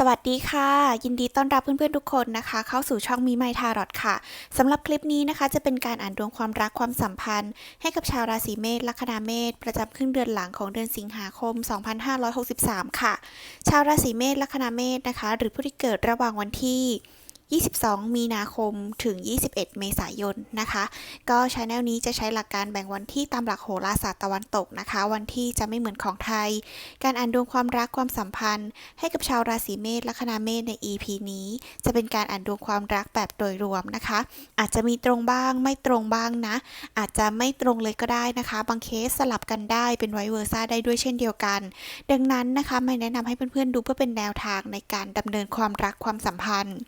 สวัสดีค่ะ ยินดีต้อนรับเพื่อนๆทุกคนนะคะ เข้าสู่ช่องมีไมทารอดค่ะสำหรับคลิปนี้นะคะ จะเป็นการอ่านดวงความรักความสัมพันธ์ ให้กับชาวราศีเมษลัคนาเมษประจำครึ่งเดือนหลังของเดือนสิงหาคม 2563 ค่ะ ชาวราศีเมษลัคนาเมษนะคะ หรือผู้ที่เกิดระหว่างวันที่ 22 มีนาคมถึง 21 เมษายนนะคะ ก็ช anel นี้จะใช้หลักการแบ่งวันที่ตามหลักโหราศาสตร์ตะวันตกนะคะ วันที่จะไม่เหมือนของไทย การอ่านดวงความรักความสัมพันธ์ ให้กับชาวราศีเมษลัคนาเมษใน EP นี้ จะเป็นการอ่านดวงความรักแบบโดยรวมนะคะ อาจจะมีตรงบ้างไม่ตรงบ้างนะ อาจจะไม่ตรงเลยก็ได้นะคะ บางเคสสลับกันได้เป็นไวเวอร์ซ่าได้ด้วยเช่นเดียวกัน ดังนั้นนะคะไม่แนะนำให้เพื่อนๆดูเพื่อเป็นแนวทางในการดำเนินความรักความสัมพันธ์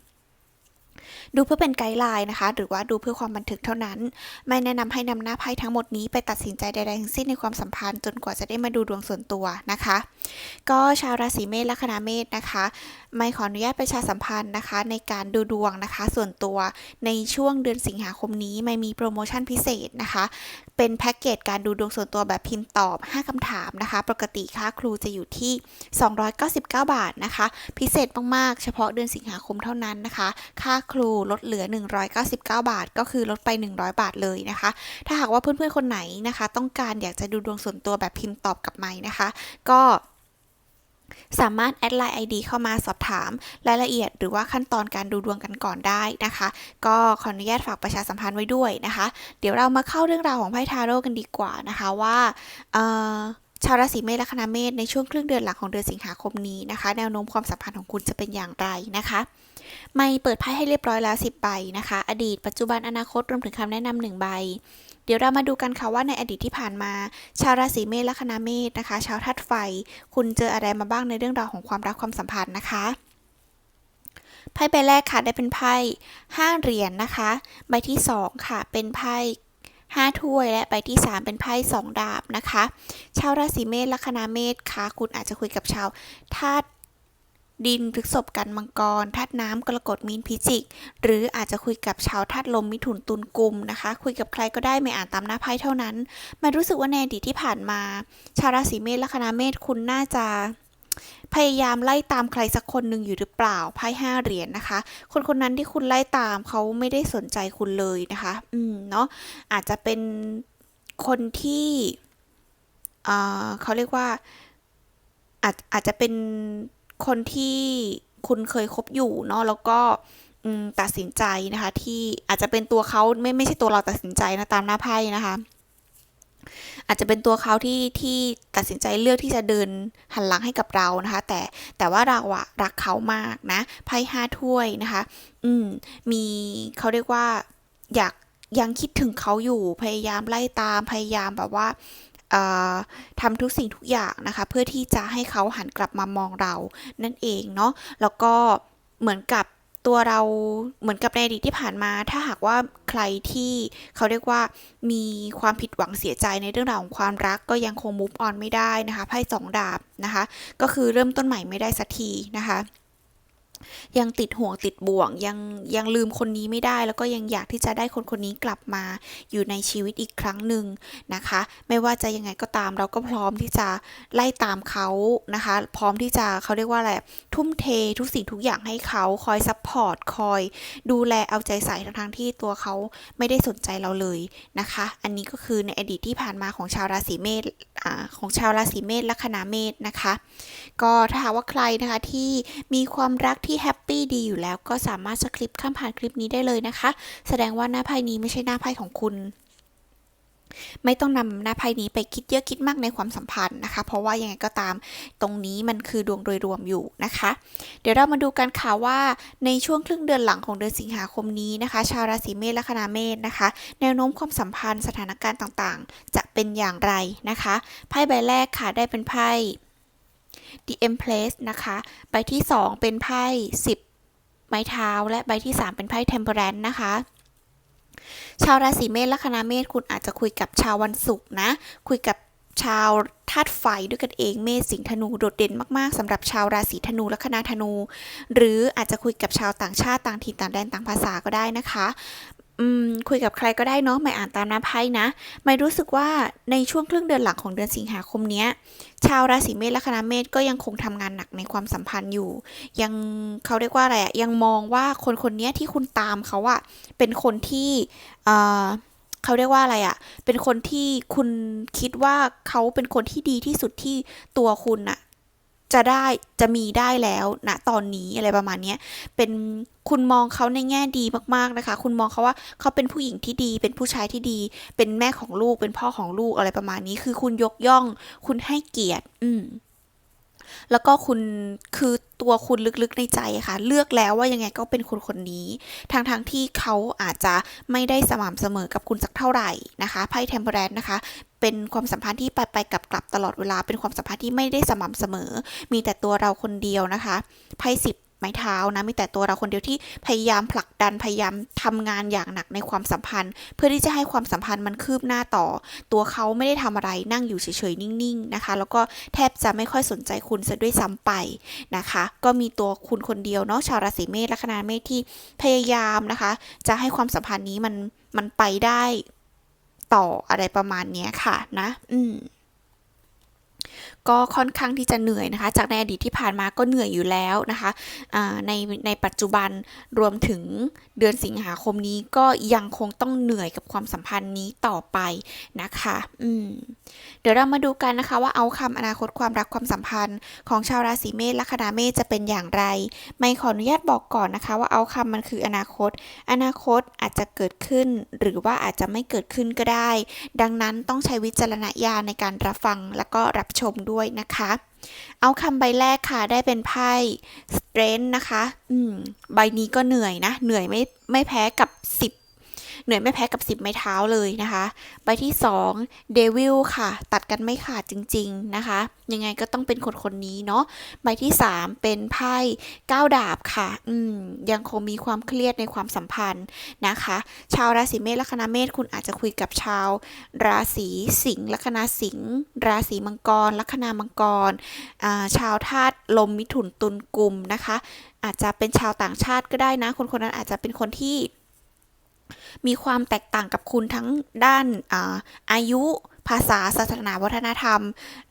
ดูเพื่อเป็นไกด์ไลน์นะคะ หรือว่าดูเพื่อความบันทึกเท่านั้น ไม่แนะนำให้นำหน้าไพ่ทั้งหมดนี้ไปตัดสินใจใดๆทั้งสิ้นในความสัมพันธ์จนกว่าจะได้มาดูดวงส่วนตัวนะคะ ก็ชาวราศีเมษและคณะเมษนะคะ ไม่ขออนุญาตประชาสัมพันธ์นะคะ ในการดูดวงนะคะ ส่วนตัวในช่วงเดือนสิงหาคมนี้ไม่มีโปรโมชั่นพิเศษนะคะ เป็นแพ็กเกจการดูดวงส่วนตัวแบบพิมพ์ตอบ 5คำถามนะคะ ปกติค่าครูจะอยู่ที่ 299 บาทนะคะ พิเศษมากๆ เฉพาะเดือนสิงหาคมเท่านั้นนะคะ ค่าครูลดเหลือ 199 บาท ก็คือลดไป 100 บาทเลยนะคะ ถ้าหากว่าเพื่อนๆคนไหนนะคะ ต้องการอยากจะดูดวงส่วนตัวแบบพิมพ์ตอบกับไม้นะคะ ก็สามารถแอดไลน์ ID เข้ามาสอบถามรายละเอียด หรือว่าขั้นตอนการดูดวงกันก่อนได้นะคะ ก็ขออนุญาตฝากประชาสัมพันธ์ไว้ด้วยนะคะ เดี๋ยวเรามาเข้าเรื่องราวของไพ่ทาโร่กันดีกว่านะคะว่าชาวราศีเมษและคณะเมษในช่วงครึ่งเดือนหลังของเดือนสิงหาคมนี้นะคะ แนวโน้มความสัมพันธ์ของคุณจะเป็นอย่างไรนะคะ ไม่เปิดไพ่ให้เรียบร้อยแล้ว 10 ใบนะคะ อดีตปัจจุบันอนาคตรวมถึงคำแนะนำหนึ่งใบ เดี๋ยวเรามาดูกันค่ะว่าในอดีตที่ผ่านมา ชาวราศีเมษและคณะเมษนะคะ ชาวธาตุไฟ คุณเจออะไรมาบ้างในเรื่องราวของความรักความสัมพันธ์นะคะไพ่ใบแรกค่ะได้เป็นไพ่ห้าเหรียญนนะคะ ใบที่สองค่ะเป็นไพ่ห้าถ้วยและใบที่สามเป็นไพ่สองดาบนะคะ ชาวราศีเมษและคณะเมษค่ะ คุณอาจจะคุยกับชาวธาตุ ดินพฤษภกันมังกรธาตุน้ำกรกฎมีนพิจิก หรืออาจจะคุยกับชาวธาตุลมมิถุนตุลกุมนะคะ คุยกับใครก็ได้ไม่อ่านตามหน้าไพ่เท่านั้นมันรู้สึกว่าในอดีตที่ผ่านมา ชาวราศีเมษและคณะเมษคุณน่าจะพยายามไล่ตามใครสักคนหนึ่งอยู่หรือเปล่าไพ่ห้าเหรียญนะคะ คนคนนั้นที่คุณไล่ตามเขาไม่ได้สนใจคุณเลยนะคะ อืมเนาะอาจจะเป็นคนที่เเขาเรียกว่าอาจอาจจะเป็น คนที่คุณเคยคบอยู่เนาะแล้วก็ตัดสินใจนะคะ ที่อาจจะเป็นตัวเขาไม่ไม่ใช่ตัวเราตัดสินใจนะตามหน้าไพ่นะคะ อาจจะเป็นตัวเขาที่ที่ตัดสินใจเลือกที่จะเดินหันหลังให้กับเรานะคะ แต่แต่ว่าเราอะรักเขามากนะไพ่ห้าถ้วยนะคะ อืมมีเขาเรียกว่าอยากยังคิดถึงเขาอยู่พยายามไล่ตามพยายามแบบว่า ทำทุกสิ่งทุกอย่างนะคะ เพื่อที่จะให้เขาหันกลับมามองเรานั่นเองเนาะแล้วก็เหมือนกับตัวเราเหมือนกับในอดีตที่ผ่านมา ถ้าหากว่าใครที่เขาเรียกว่ามีความผิดหวังเสียใจในเรื่องราวของความรักก็ยังคง move on ไม่ได้นะคะไพ่สองดาบนะคะ ก็คือเริ่มต้นใหม่ไม่ได้สักทีนะคะ ยังติดห่วงติดบ่วง ยังยังลืมคนนี้ไม่ได้ แล้วก็ยังอยากที่จะได้คนคนนี้กลับมาอยู่ในชีวิตอีกครั้งหนึ่งนะคะ ไม่ว่าจะยังไงก็ตามเราก็พร้อมที่จะไล่ตามเขานะคะ พร้อมที่จะเขาเรียกว่าอะไรทุ่มเททุกสิ่งทุกอย่างให้เขาคอยซัพพอร์ตคอย ดูแลเอาใจใส่ทั้งทที่ตัวเขาไม่ได้สนใจเราเลยนะคะ อันนี้ก็คือในอดีตที่ผ่านมาของชาวราศีเมษของชาวราศีเมษและคณะเมษนะคะ ก็ถ้าหากว่าใครนะคะที่มีความรักที่แฮปปี้ดีอยู่แล้วก็สามารถสคริปข้ามผ่านคลิปนี้ได้เลยนะคะ แสดงว่าหน้าไพ่นี้ไม่ใช่หน้าไพ่ของคุณ ไม่ต้องนำหน้าไพ่นี้ไปคิดเยอะคิดมากในความสัมพันธ์นะคะ เพราะว่ายังไงก็ตามตรงนี้มันคือดวงโดยรวมอยู่นะคะ เดี๋ยวเรามาดูกันค่ะว่าในช่วงครึ่งเดือนหลังของเดือนสิงหาคมนี้นะคะ ชาวราศีเมษและคณะเมษนะคะ แนวโน้มความสัมพันธ์สถานการณ์ต่างๆ จะเป็นอย่างไรนะคะไพ่ใบแรกค่ะได้เป็นไพ่ The Empress นะคะ ใบที่ 2 เป็นไพ่10 ไม้เท้า และใบที่ 3 เป็นไพ่ Temperance นะคะชาวราศีเมษและคณะเมษคุณอาจจะคุยกับชาววันศุกร์นะ คุยกับชาวธาตุไฟด้วยกันเองเมษสิงห์ธนูโดดเด่นมากๆสำหรับชาวราศีธนูและคณะธนู หรืออาจจะคุยกับชาวต่างชาติต่างถิ่นต่างแดนต่างภาษาก็ได้นะคะ คุยกับใครก็ได้เนาะไม่อ่านตามน้าไพ่นะ ไม่รู้สึกว่าในช่วงครึ่งเดือนหลังของเดือนสิงหาคมเนี้ยชาวราศีเมษและคณะเมษก็ยังคงทำงานหนักในความสัมพันธ์อยู่ ยังเขาเรียกว่าอะไรอะยังมองว่าคนคนเนี้ยที่คุณตามเขาอะเป็นคนที่เอ่อเขาเรียกว่าอะไรอะเป็นคนที่คุณคิดว่าเขาเป็นคนที่ดีที่สุดที่ตัวคุณอะ จะได้จะมีได้แล้วณตอนนี้อะไรประมาณนี้เป็นคุณมองเขาในแง่ดีมากๆนะคะ คุณมองเขาว่าเขาเป็นผู้หญิงที่ดี เป็นผู้ชายที่ดี เป็นแม่ของลูกเป็นพ่อของลูกอะไรประมาณนี้ คือคุณยกย่อง คุณให้เกียรติ อืม แล้วก็คุณคือตัวคุณลึกๆในใจค่ะ เลือกแล้วว่ายังไงก็เป็นคนคนนี้ทางทางๆที่เขาอาจจะไม่ได้สม่ำเสมอกับคุณสักเท่าไหร่นะคะไพ่เทมเพลนนะคะเป็นความสัมพันธ์ที่ไปไปกลับกลับตลอดเวลา เป็นความสัมพันธ์ที่ไม่ได้สม่ำเสมอ มีแต่ตัวเราคนเดียวนะคะไพ่สิบ ไม้เท้านะมีแต่ตัวเราคนเดียวที่พยายามผลักดันพยายามทำงานอย่างหนักในความสัมพันธ์ เพื่อที่จะให้ความสัมพันธ์มันคืบหน้าต่อ ตัวเขาไม่ได้ทำอะไรนั่งอยู่เฉยๆนิ่งๆนะคะ แล้วก็แทบจะไม่ค่อยสนใจคุณซะด้วยซ้ำไปนะคะ ก็มีตัวคุณคนเดียวเนาะชาวราศีเมษและคณะเมษที่พยายามนะคะ จะให้ความสัมพันธ์นี้มันมันไปได้ต่ออะไรประมาณนี้ค่ะนะ อืม ก็ค่อนข้างที่จะเหนื่อยนะคะ จากในอดีตที่ผ่านมาก็เหนื่อยอยู่แล้วนะคะในในปัจจุบันรวมถึงเดือนสิงหาคมนี้ก็ยังคงต้องเหนื่อยกับความสัมพันธ์นี้ต่อไปนะคะ อืม เดี๋ยวเรามาดูกันนะคะว่าเอาคำอนาคตความรักความสัมพันธ์ ของชาวราศีเมษและคณะเมษจะเป็นอย่างไร ไม่ขออนุญาตบอกก่อนนะคะว่าเอาคำมันคืออนาคต อนาคตอาจจะเกิดขึ้น หรือว่าอาจจะไม่เกิดขึ้นก็ได้ ดังนั้นต้องใช้วิจารณญาณในการรับฟังและก็รับชมด้วยนะคะเอาคำใบแรกค่ะได้เป็นไพ่ strength นะคะ อืม ใบนี้ก็เหนื่อยนะ เหนื่อยไม่ไม่แพ้กับ 10 เหนื่อยไม่แพ้กับ10ไม้เท้าเลยนะคะ ใบที่2 devil ค่ะ ตัดกันไม่ขาดจริง ๆนะคะ ยังไงก็ต้องเป็นคนคนนี้เนาะใบที่ 3 เป็นไพ่ก้าวดาบค่ะ อืมยังคงมีความเครียดในความสัมพันธ์นะคะ ชาวราศีเมษละคณะเมษคุณอาจจะคุยกับชาว ราศีสิงห์ลัคนาสิงห์ราศีมังกร ลัคนามังกรชาวธาตุลมมิถุนตุลกุมนะคะ อาจจะเป็นชาวต่างชาติก็ได้นะ คนคนนั้นอาจจะเป็นคนที่ มีความแตกต่างกับคุณทั้งด้านอาอายุ ภาษาศาสนาวัฒนธรรม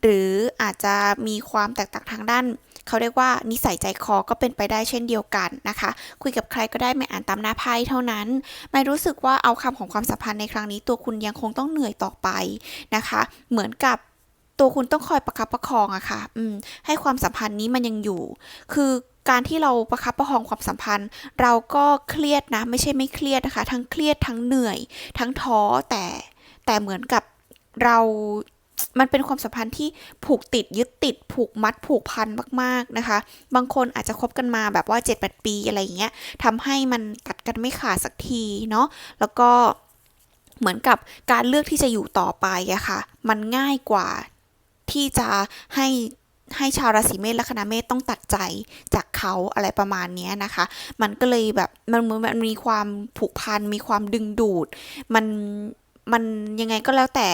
หรืออาจจะมีความแตกต่างทางด้าน เขาเรียกว่านิสัยใจคอก็เป็นไปได้เช่นเดียวกันนะคะ คุยกับใครก็ได้ไม่อ่านตามหน้าไพ่เท่านั้น ไม่รู้สึกว่าเอาคำของความสัมพันธ์ในครั้งนี้ ตัวคุณยังคงต้องเหนื่อยต่อไปนะคะ เหมือนกับตัวคุณต้องคอยประคับประคองอะค่ะ อืม ให้ความสัมพันธ์นี้มันยังอยู่ คือ การที่เราประคับประคองความสัมพันธ์ เราก็เครียดนะ ไม่ใช่ไม่เครียดนะคะ ทั้งเครียดทั้งเหนื่อย ทั้งท้อแต่แต่เหมือนกับเรามันเป็นความสัมพันธ์ที่ผูกติดยึดติด ผูกมัดผูกพันมากๆนะคะ บางคนอาจจะคบกันมาแบบว่า 7-8 ปีอะไรอย่างเงี้ยทำให้มันตัดกันไม่ขาดสักทีเนาะแล้วก็เหมือนกับการเลือกที่จะอยู่ต่อไปอะค่ะ มันง่ายกว่าที่จะให้ ให้ชาวราศีเมษและคณะเมษต้องตัดใจจากเขาอะไรประมาณนี้นะคะ มันก็เลยแบบมันมันมันมีความผูกพันมีความดึงดูด มันมันยังไงก็แล้วแต่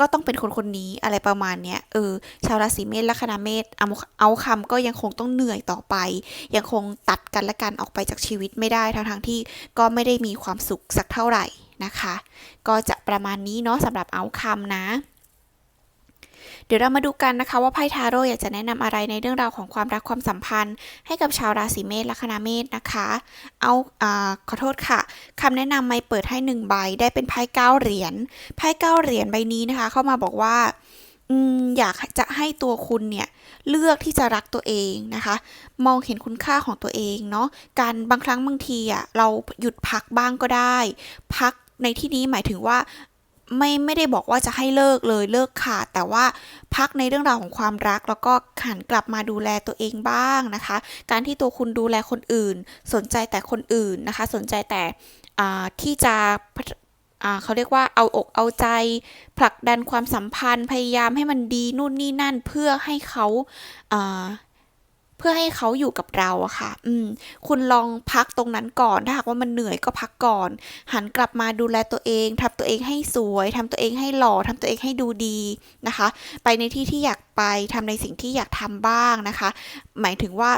ก็ต้องเป็นคนคนนี้อะไรประมาณเนี้ยเออชาวราศีเมษและคณะเมษเอาเอาคำก็ยังคงต้องเหนื่อยต่อไป ยังคงตัดกันและกันออกไปจากชีวิตไม่ได้ทั้งทั้งๆที่ก็ไม่ได้มีความสุขสักเท่าไหร่นะคะ ก็จะประมาณนี้เนาะสำหรับเอาคำนะ เดี๋ยวเรามาดูกันนะคะว่าไพ่ทาโร่อยากจะแนะนำอะไรในเรื่องราวของความรักความสัมพันธ์ ให้กับชาวราศีเมษละคณะเมษนะคะ เอาอาขอโทษค่ะคำแนะนำไม่เปิดให้หนึ่งใบได้เป็นไพ่เก้าเหรียญไพ่เก้าเหรียญใบนี้นะคะ เข้ามาบอกว่าอืมอยากจะให้ตัวคุณเนี่ยเลือกที่จะรักตัวเองนะคะ มองเห็นคุณค่าของตัวเองเนาะการบางครั้งบางทีอะเราหยุดพักบ้างก็ได้ พักในที่นี้หมายถึงว่า ไม่ไม่ได้บอกว่าจะให้เลิกเลยเลิกขาดแต่ว่าพักในเรื่องราวของความรัก แล้วก็หันกลับมาดูแลตัวเองบ้างนะคะ การที่ตัวคุณดูแลคนอื่น สนใจแต่คนอื่นนะคะ สนใจแต่ที่จะเขาเรียกว่าเอาอกเอาใจ ผลักดันความสัมพันธ์พยายามให้มันดีนู่นนี่นั่นเพื่อให้เขา พื่อให้เขาอยู่กับเราอะค่ะ อืม คุณลองพักตรงนั้นก่อน ถ้าหากว่ามันเหนื่อยก็พักก่อน หันกลับมาดูแลตัวเองทำตัวเองให้สวย ทำตัวเองให้หล่อทำตัวเองให้ดูดีนะคะ ไปในที่ที่อยากไปทำในสิ่งที่อยากทำบ้างนะคะ หมายถึงว่า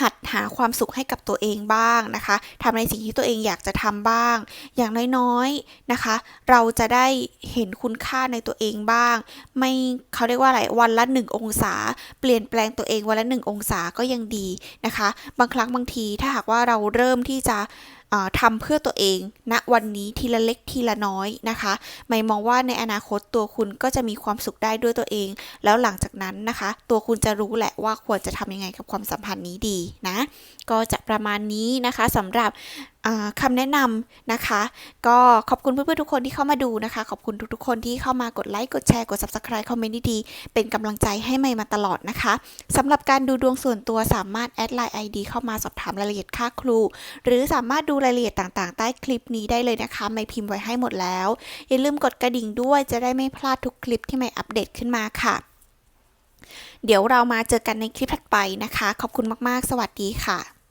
หัดหาความสุขให้กับตัวเองบ้างนะคะทำในสิ่งที่ตัวเองอยากจะทำบ้าง อย่างน้อยๆนะคะ เราจะได้เห็นคุณค่าในตัวเองบ้าง ไม่เขาเรียกว่าอะไรวันละหนึ่งองศา เปลี่ยนแปลงตัวเองวันละหนึ่งองศาก็ยังดีนะคะ บางครั้งบางทีถ้าหากว่าเราเริ่มที่จะ ทำเพื่อตัวเองณวันนี้ทีละเล็กทีละน้อยนะคะไม่มองว่าในอนาคตตัวคุณก็จะมีความสุขได้ด้วยตัวเอง แล้วหลังจากนั้นนะคะ ตัวคุณจะรู้แหละว่าควรจะทำยังไงกับความสัมพันธ์นี้ดีนะ ก็จะประมาณนี้นะคะสำหรับคำแนะนำนะคะ ก็ขอบคุณเพื่อนๆทุกคนที่เข้ามาดูนะคะ ขอบคุณทุกๆคนที่เข้ามากดไลค์ กดแชร์ กด subscribe คอมเมนต์ดีๆเป็นกำลังใจให้ใหม่มาตลอดนะคะสำหรับการดูดวงส่วนตัวสามารถแอดไลน์ ID เข้ามาสอบถามรายละเอียดค่าครู หรือสามารถดูรายละเอียดต่างๆ ใต้คลิปนี้ได้เลยนะคะ ไม่พิมพ์ไว้ให้หมดแล้ว อย่าลืมกดกระดิ่งด้วยจะได้ไม่พลาดทุกคลิปที่ไม่อัปเดตขึ้นมาค่ะ เดี๋ยวเรามาเจอกันในคลิปถัดไปนะคะ ขอบคุณมากๆ สวัสดีค่ะ